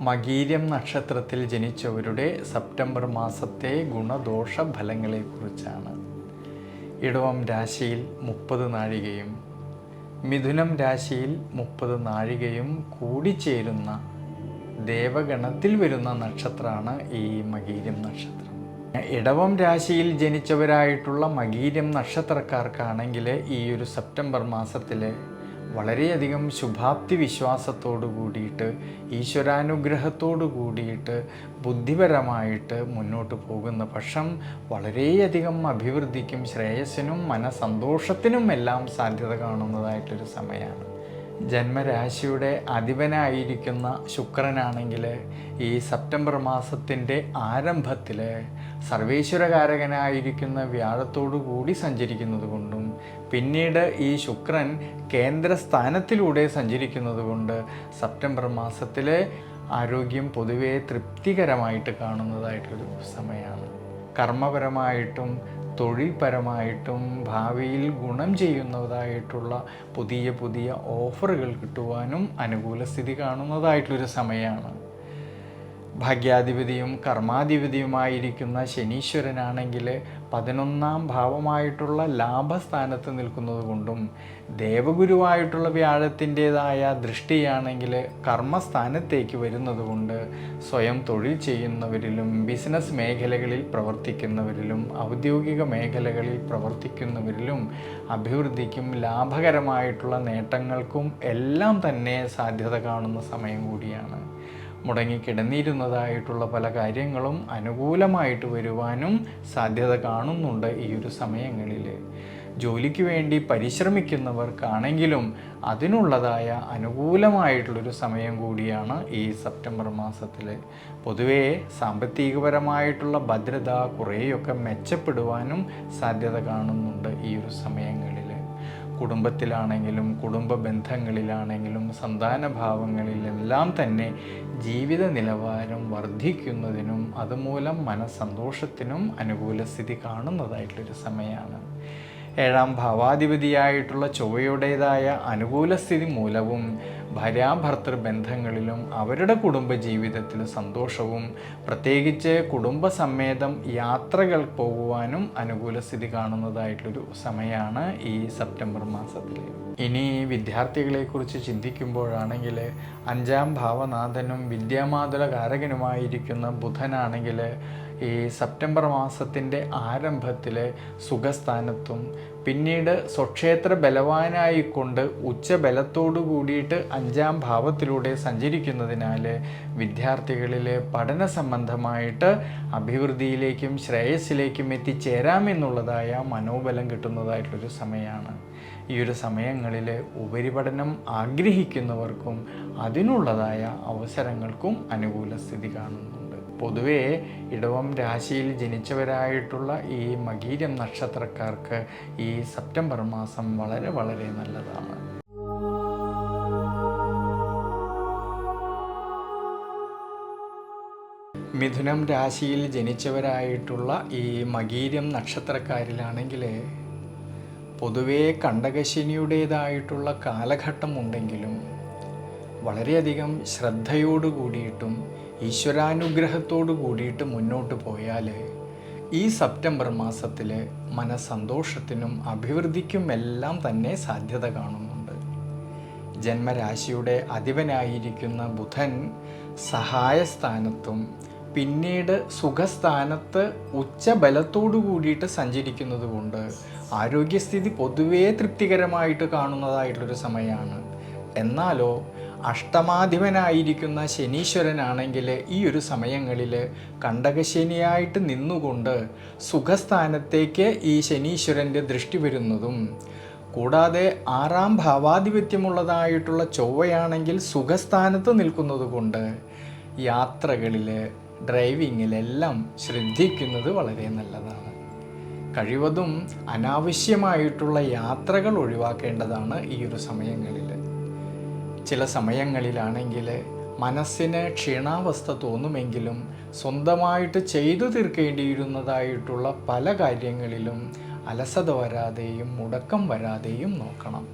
മകീര്യം നക്ഷത്രത്തിൽ ജനിച്ചവരുടെ സെപ്റ്റംബർ മാസത്തെ ഗുണദോഷ ഫലങ്ങളെക്കുറിച്ചാണ് ഇടവം രാശിയിൽ മുപ്പത് നാഴികയും മിഥുനം രാശിയിൽ മുപ്പത് നാഴികയും കൂടിച്ചേരുന്ന ദേവഗണത്തിൽ വരുന്ന നക്ഷത്രമാണ് ഈ മകീരം നക്ഷത്രം. ഇടവം രാശിയിൽ ജനിച്ചവരായിട്ടുള്ള മകീരം നക്ഷത്രക്കാർക്കാണെങ്കിൽ ഈ ഒരു സെപ്റ്റംബർ മാസത്തിൽ വളരെയധികം ശുഭാപ്തി വിശ്വാസത്തോടു കൂടിയിട്ട് ഈശ്വരാനുഗ്രഹത്തോടു കൂടിയിട്ട് ബുദ്ധിപരമായിട്ട് മുന്നോട്ട് പോകുന്ന പക്ഷം വളരെയധികം അഭിവൃദ്ധിക്കും ശ്രേയസ്സിനും മനസന്തോഷത്തിനും എല്ലാം സാധ്യത കാണുന്നതായിട്ടൊരു സമയമാണ്. ജന്മരാശിയുടെ അധിപനായിരിക്കുന്ന ശുക്രനാണെങ്കിൽ ഈ സെപ്റ്റംബർ മാസത്തിന്റെ ആരംഭത്തിൽ സർവേശ്വരകാരകനായിരിക്കുന്ന വ്യാഴത്തോടു കൂടി സഞ്ചരിക്കുന്നത് കൊണ്ടും പിന്നീട് ഈ ശുക്രൻ കേന്ദ്രസ്ഥാനത്തിലൂടെ സഞ്ചരിക്കുന്നത് കൊണ്ട് സെപ്റ്റംബർ മാസത്തിൽ ആരോഗ്യം പൊതുവേ തൃപ്തികരമായിട്ട് കാണുന്നതായിട്ടൊരു സമയമാണ്. കർമ്മപരമായിട്ടും തൊഴിൽപരമായിട്ടും ഭാവിയിൽ ഗുണം ചെയ്യുന്നതായിട്ടുള്ള പുതിയ പുതിയ ഓഫറുകൾ കിട്ടുവാനും അനുകൂല സ്ഥിതി കാണുന്നതായിട്ടുള്ളൊരു സമയമാണ് ഭാഗ്യാധിപതിയും കർമാധിപതിയുമായിരിക്കുന്ന ശനീശ്വരനാണെങ്കിൽ പതിനൊന്നാം ഭാവമായിട്ടുള്ള ലാഭസ്ഥാനത്ത് നിൽക്കുന്നത് കൊണ്ടും ദേവഗുരുവായിട്ടുള്ള വ്യാഴത്തിന്റെതായ ദൃഷ്ടിയാണെങ്കിൽ കർമ്മസ്ഥാനത്തേക്ക് വരുന്നത് കൊണ്ട് സ്വയം തൊഴിൽ ചെയ്യുന്നവരിലും ബിസിനസ് മേഖലകളിൽ പ്രവർത്തിക്കുന്നവരിലും ഔദ്യോഗിക മേഖലകളിൽ പ്രവർത്തിക്കുന്നവരിലും അഭിവൃദ്ധിക്കും ലാഭകരമായിട്ടുള്ള നേട്ടങ്ങൾക്കും എല്ലാം തന്നെ സാധ്യത കാണുന്ന സമയം കൂടിയാണ്. മുടങ്ങിക്കിടന്നിരുന്നതായിട്ടുള്ള പല കാര്യങ്ങളും അനുകൂലമായിട്ട് വരുവാനും സാധ്യത കാണുന്നുണ്ട് ഈ ഒരു സമയങ്ങളിൽ ജോലിക്ക് വേണ്ടി പരിശ്രമിക്കുന്നവർക്കാണെങ്കിലും അതിനുള്ളതായ അനുകൂലമായിട്ടുള്ളൊരു സമയം കൂടിയാണ് ഈ സെപ്റ്റംബർ മാസത്തിൽ പൊതുവേ സാമ്പത്തികപരമായിട്ടുള്ള ഭദ്രത കുറേയൊക്കെ മെച്ചപ്പെടുവാനും സാധ്യത കാണുന്നുണ്ട് ഈ ഒരു സമയങ്ങളിൽ കുടുംബത്തിലാണെങ്കിലും കുടുംബ ബന്ധങ്ങളിലാണെങ്കിലും സന്താന ഭാവങ്ങളിലെല്ലാം തന്നെ ജീവിത നിലവാരം വർദ്ധിക്കുന്നതിനും അതുമൂലം മനസ്സന്തോഷത്തിനും അനുകൂല സ്ഥിതി കാണുന്നതായിട്ടൊരു സമയമാണ് ഏഴാം ഭാവാധിപതിയായിട്ടുള്ള ചൊവ്വയുടേതായ അനുകൂല സ്ഥിതി മൂലവും ഭാര്യാഭർത്തൃ ബന്ധങ്ങളിലും അവരുടെ കുടുംബ ജീവിതത്തിൽ സന്തോഷവും പ്രത്യേകിച്ച് കുടുംബസമേതം യാത്രകൾ പോകുവാനും അനുകൂല സ്ഥിതി കാണുന്നതായിട്ടൊരു സമയമാണ് ഈ സെപ്റ്റംബർ മാസത്തിൽ ഇനി വിദ്യാർത്ഥികളെക്കുറിച്ച് ചിന്തിക്കുമ്പോഴാണെങ്കിൽ അഞ്ചാം ഭാവനാഥനും വിദ്യാമാതുല കാരകനുമായിരിക്കുന്ന ബുധനാണെങ്കിൽ ഈ സെപ്റ്റംബർ മാസത്തിന്റെ ആരംഭത്തിൽ സുഖസ്ഥാനത്തും പിന്നീട് സ്വക്ഷേത്ര ബലവാനായിക്കൊണ്ട് ഉച്ചബലത്തോടു കൂടിയിട്ട് അഞ്ചാം ഭാവത്തിലൂടെ സഞ്ചരിക്കുന്നതിനാൽ വിദ്യാർത്ഥികളിൽ പഠന സംബന്ധമായിട്ട് അഭിവൃദ്ധിയിലേക്കും ശ്രേയസ്സിലേക്കും എത്തിച്ചേരാമെന്നുള്ളതായ മനോബലം കിട്ടുന്നതായിട്ടൊരു സമയമാണ് ഈ ഒരു സമയങ്ങളിൽ ഉപരിപഠനം ആഗ്രഹിക്കുന്നവർക്കും അതിനുള്ളതായ അവസരങ്ങൾക്കും അനുകൂല സ്ഥിതി കാണുന്നുണ്ട്. പൊതുവേ ഇടവം രാശിയിൽ ജനിച്ചവരായിട്ടുള്ള ഈ മകീരം നക്ഷത്രക്കാർക്ക് ഈ സെപ്റ്റംബർ മാസം വളരെ വളരെ നല്ലതാണ്. മിഥുനം രാശിയിൽ ജനിച്ചവരായിട്ടുള്ള ഈ മകീരം നക്ഷത്രക്കാരിലാണെങ്കിൽ പൊതുവേ കണ്ടകശനിയുടേതായിട്ടുള്ള കാലഘട്ടം ഉണ്ടെങ്കിലും വളരെയധികം ശ്രദ്ധയോടു കൂടിയിട്ടും ഈശ്വരാനുഗ്രഹത്തോടു കൂടിയിട്ട് മുന്നോട്ട് പോയാൽ ഈ സെപ്റ്റംബർ മാസത്തിൽ മനസ്സന്തോഷത്തിനും അഭിവൃദ്ധിക്കും എല്ലാം തന്നെ സാധ്യത കാണുന്നുണ്ട്. ജന്മരാശിയുടെ അധിപനായിരിക്കുന്ന ബുധൻ സഹായസ്ഥാനത്തും പിന്നീട് സുഖസ്ഥാനത്ത് ഉച്ചബലത്തോടു കൂടിയിട്ട് സഞ്ചരിക്കുന്നത് കൊണ്ട് ആരോഗ്യസ്ഥിതി പൊതുവേ തൃപ്തികരമായിട്ട് കാണുന്നതായിട്ടുള്ളൊരു സമയമാണ്. എന്നാലോ അഷ്ടമാധിപനായിരിക്കുന്ന ശനീശ്വരനാണെങ്കിൽ ഈ ഒരു സമയങ്ങളിൽ കണ്ടകശനിയായിട്ട് നിന്നുകൊണ്ട് സുഖസ്ഥാനത്തേക്ക് ഈ ശനീശ്വരന്റെ ദൃഷ്ടി വരുന്നതും കൂടാതെ ആറാം ഭാവാധിപത്യമുള്ളതായിട്ടുള്ള ചൊവ്വയാണെങ്കിൽ സുഖസ്ഥാനത്ത് നിൽക്കുന്നത് കൊണ്ട് യാത്രകളിൽ ഡ്രൈവിങ്ങിലെല്ലാം ശ്രദ്ധിക്കുന്നത് വളരെ നല്ലതാണ്. കഴിവതും അനാവശ്യമായിട്ടുള്ള യാത്രകൾ ഒഴിവാക്കേണ്ടതാണ് ഈ ഒരു സമയങ്ങളിൽ ചില സമയങ്ങളിലാണെങ്കിൽ മനസ്സിന് ക്ഷീണാവസ്ഥ തോന്നുമെങ്കിലും സ്വന്തമായിട്ട് ചെയ്തു തീർക്കേണ്ടിയിരുന്നതായിട്ടുള്ള പല കാര്യങ്ങളിലും അലസത വരാതെയും മുടക്കം വരാതെയും നോക്കണം.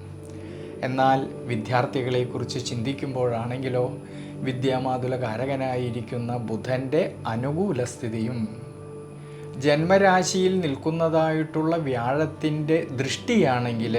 എന്നാൽ വിദ്യാർത്ഥികളെക്കുറിച്ച് ചിന്തിക്കുമ്പോഴാണെങ്കിലോ വിദ്യാമാതുല കാരകനായിരിക്കുന്ന ബുധന്റെ അനുകൂല സ്ഥിതിയും ജന്മരാശിയിൽ നിൽക്കുന്നതായിട്ടുള്ള വ്യാഴത്തിന്റെ ദൃഷ്ടിയാണെങ്കിൽ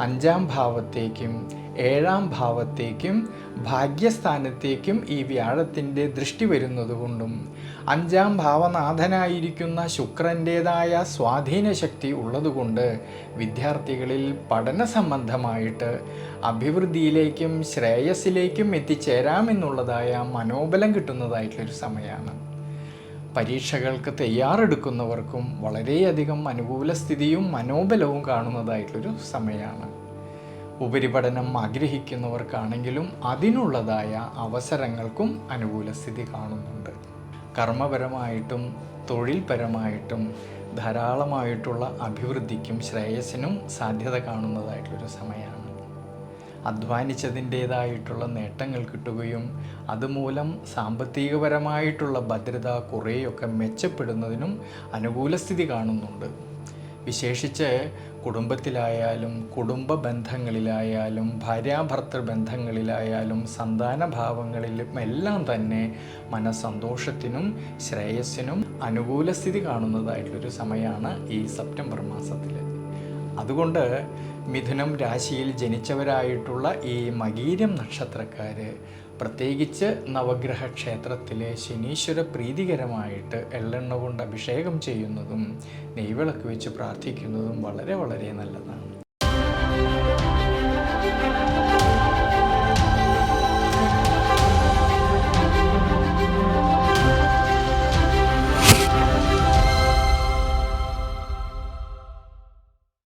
അഞ്ചാം ഭാവത്തേക്കും ഏഴാം ഭാവത്തേക്കും ഭാഗ്യസ്ഥാനത്തേക്കും ഈ വ്യാഴത്തിന്റെ ദൃഷ്ടി വരുന്നതുകൊണ്ടും അഞ്ചാം ഭാവനാഥനായിരിക്കുന്ന ശുക്രന്റേതായ സ്വാധീനശക്തി ഉള്ളതുകൊണ്ട് വിദ്യാർത്ഥികളിൽ പഠന സംബന്ധമായിട്ട് അഭിവൃദ്ധിയിലേക്കും ശ്രേയസ്സിലേക്കും എത്തിച്ചേരാമെന്നുള്ളതായ മനോബലം കിട്ടുന്നതായിട്ടുള്ളൊരു സമയമാണ്. പരീക്ഷകൾക്ക് തയ്യാറെടുക്കുന്നവർക്കും വളരെയധികം അനുകൂല സ്ഥിതിയും മനോബലവും കാണുന്നതായിട്ടുള്ളൊരു സമയമാണ്. ഉപരിപഠനം ആഗ്രഹിക്കുന്നവർക്കാണെങ്കിലും അതിനുള്ളതായ അവസരങ്ങൾക്കും അനുകൂല സ്ഥിതി കാണുന്നുണ്ട്. കർമ്മപരമായിട്ടും തൊഴിൽപരമായിട്ടും ധാരാളമായിട്ടുള്ള അഭിവൃദ്ധിക്കും ശ്രേയസ്സിനും സാധ്യത കാണുന്നതായിട്ടുള്ളൊരു സമയമാണ്. അധ്വാനിച്ചതിന്റേതായിട്ടുള്ള നേട്ടങ്ങൾ കിട്ടുകയും അതുമൂലം സാമ്പത്തികപരമായിട്ടുള്ള ഭദ്രത കുറേയൊക്കെ മെച്ചപ്പെടുന്നതിനും അനുകൂല സ്ഥിതി കാണുന്നുണ്ട്. വിശേഷിച്ച് കുടുംബത്തിലായാലും കുടുംബ ബന്ധങ്ങളിലായാലും ഭാര്യാഭർത്തൃ ബന്ധങ്ങളിലായാലും സന്താന ഭാവങ്ങളിലും എല്ലാം തന്നെ മനസ്സന്തോഷത്തിനും ശ്രേയസ്സിനും അനുകൂല സ്ഥിതി കാണുന്നതായിട്ടുള്ളൊരു സമയമാണ് ഈ സെപ്റ്റംബർ മാസത്തിൽ അതുകൊണ്ട് മിഥുനം രാശിയിൽ ജനിച്ചവരായിട്ടുള്ള ഈ മകീരം നക്ഷത്രക്കാർ പ്രത്യേകിച്ച് നവഗ്രഹ ക്ഷേത്രത്തിലെ ശനീശ്വര പ്രീതികരമായിട്ട് എള്ളെണ്ണ കൊണ്ട് അഭിഷേകം ചെയ്യുന്നതും നെയ്വിളക്ക് വെച്ച് പ്രാർത്ഥിക്കുന്നതും വളരെ വളരെ നല്ലതാണ്.